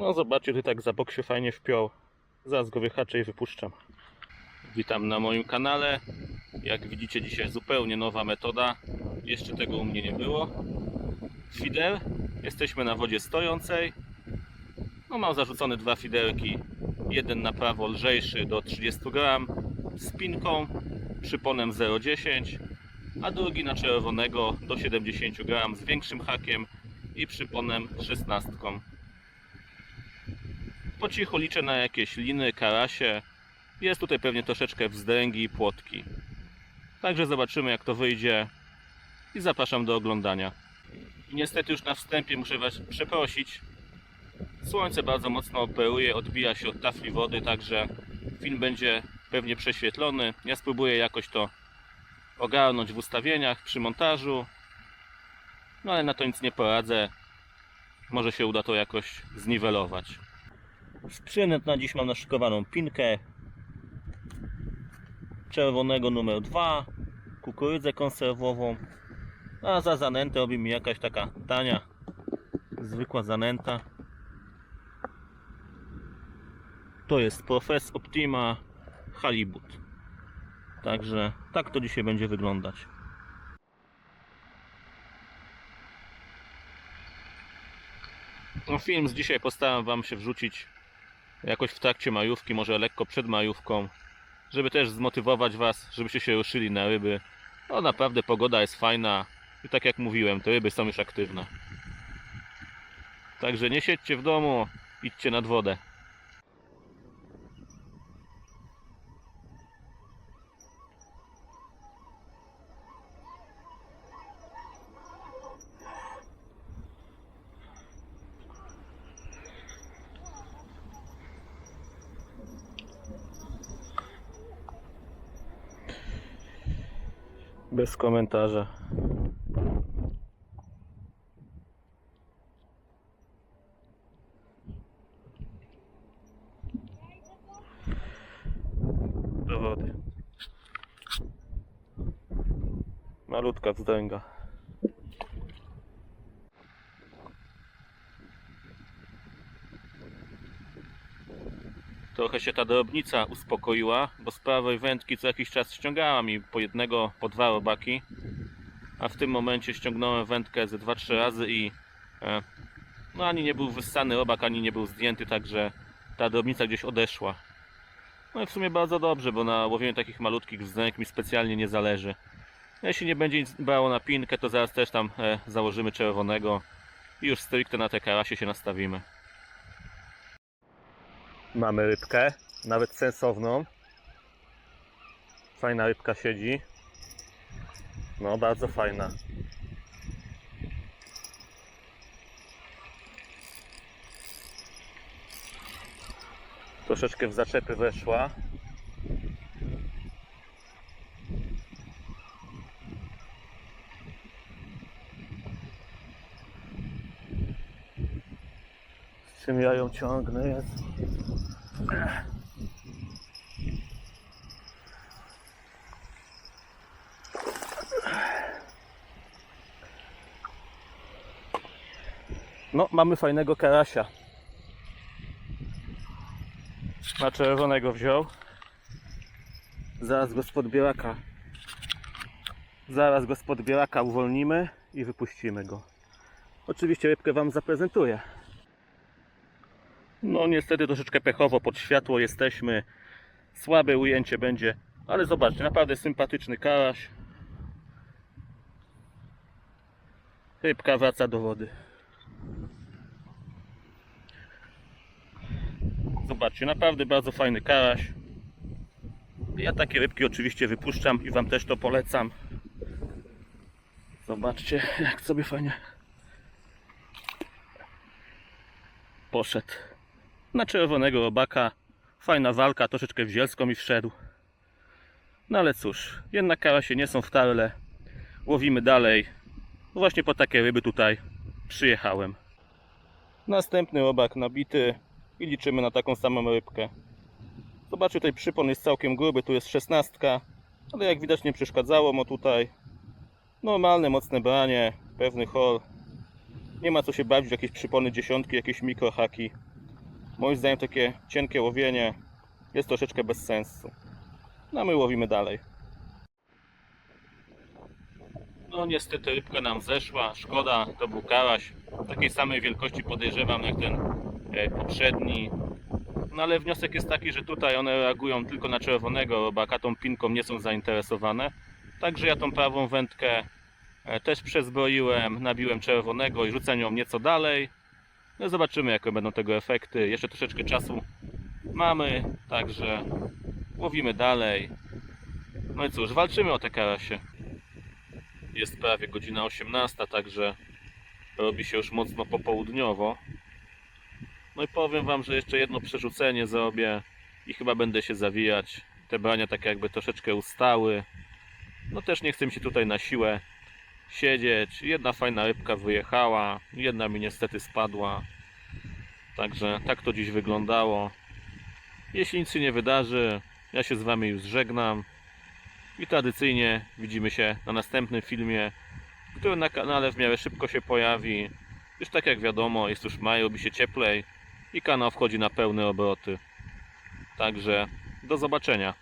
No zobaczcie, ty tak za bok się fajnie wpiął. Zaraz go wyhaczę i wypuszczam. Witam na moim kanale. Jak widzicie dzisiaj zupełnie nowa metoda. Jeszcze tego u mnie nie było. Fidel. Jesteśmy na wodzie stojącej. No mam zarzucone dwa fidelki. Jeden na prawo lżejszy do 30 gram z pinką, przyponem 0,10 a drugi na czerwonego do 70 gram z większym hakiem i przyponem 16. Po cichu liczę na jakieś liny, karasie. Jest tutaj pewnie troszeczkę wzdręgi i płotki. Także zobaczymy jak to wyjdzie i zapraszam do oglądania. I niestety już na wstępie muszę Was przeprosić. Słońce bardzo mocno operuje, odbija się od tafli wody, także film będzie pewnie prześwietlony. Ja spróbuję jakoś to ogarnąć w ustawieniach, przy montażu. No ale na to nic nie poradzę. Może się uda to jakoś zniwelować. Sprzęt na dziś mam naszykowaną pinkę czerwonego numer 2, kukurydzę konserwową, a za zanętę robi mi jakaś taka tania, zwykła zanęta. To jest Profes Optima Halibut. Także tak to dzisiaj będzie wyglądać. No, film z dzisiaj postaram Wam się wrzucić jakoś w trakcie majówki, może lekko przed majówką, żeby też zmotywować Was, żebyście się ruszyli na ryby. No naprawdę pogoda jest fajna i tak jak mówiłem, te ryby są już aktywne. Także nie siedźcie w domu, idźcie nad wodę. Bez komentarza. Do wody. Malutka wzdęga. Trochę się ta drobnica uspokoiła, bo z prawej wędki co jakiś czas ściągała mi po jednego, po dwa robaki. A w tym momencie ściągnąłem wędkę ze 2-3 razy i e, no ani nie był wyssany robak, ani nie był zdjęty, także ta drobnica gdzieś odeszła. No i w sumie bardzo dobrze, bo na łowieniu takich malutkich wzdęk mi specjalnie nie zależy. Jeśli nie będzie nic brało na pinkę, to zaraz też tam e, założymy czerwonego i już stricte na te karasie się nastawimy. Mamy rybkę, nawet sensowną. Fajna rybka siedzi. No, bardzo fajna. Troszeczkę w zaczepy weszła. Czym ja ją ciągnę jest? No, mamy fajnego karasia. Na czerwonego wziął. Zaraz go spod bieraka. Zaraz go spod bieraka uwolnimy i wypuścimy go. Oczywiście rybkę Wam zaprezentuję. No niestety troszeczkę pechowo pod światło jesteśmy. Słabe ujęcie będzie, ale zobaczcie, naprawdę sympatyczny karaś. Rybka wraca do wody. Zobaczcie, naprawdę bardzo fajny karaś. Ja takie rybki oczywiście wypuszczam i Wam też to polecam. Zobaczcie, jak sobie fajnie poszedł. Na czerwonego robaka. Fajna walka, troszeczkę w zielską mi wszedł. No ale cóż, jednak karasie nie są w tarle. Łowimy dalej. Właśnie po takie ryby tutaj przyjechałem. Następny robak nabity i liczymy na taką samą rybkę. Zobaczcie, tutaj przypon jest całkiem gruby, tu jest szesnastka, ale jak widać nie przeszkadzało mu tutaj. Normalne, mocne branie, pewny hol. Nie ma co się bawić w jakieś przypony dziesiątki, jakieś mikrohaki. Moim zdaniem takie cienkie łowienie jest troszeczkę bez sensu. No my łowimy dalej. No niestety rybka nam zeszła, szkoda, to był karaś. Takiej samej wielkości podejrzewam jak ten e, poprzedni. No ale wniosek jest taki, że tutaj one reagują tylko na czerwonego robaka, tą pinką nie są zainteresowane. Także ja tą prawą wędkę e, też przezbroiłem, nabiłem czerwonego i rzucę nią nieco dalej. No zobaczymy jakie będą tego efekty. Jeszcze troszeczkę czasu mamy, także łowimy dalej. No i cóż, walczymy o te karasie. Jest prawie godzina 18, także robi się już mocno popołudniowo. No i powiem Wam, że jeszcze jedno przerzucenie zrobię i chyba będę się zawijać. Te brania tak jakby troszeczkę ustały. No też nie chcę mi się tutaj na siłę siedzieć. Jedna fajna rybka wyjechała, jedna mi niestety spadła. Także tak to dziś wyglądało. Jeśli nic się nie wydarzy, ja się z Wami już żegnam. I tradycyjnie widzimy się na następnym filmie, który na kanale w miarę szybko się pojawi. Już tak jak wiadomo, jest już maj, robi się cieplej i kanał wchodzi na pełne obroty. Także do zobaczenia.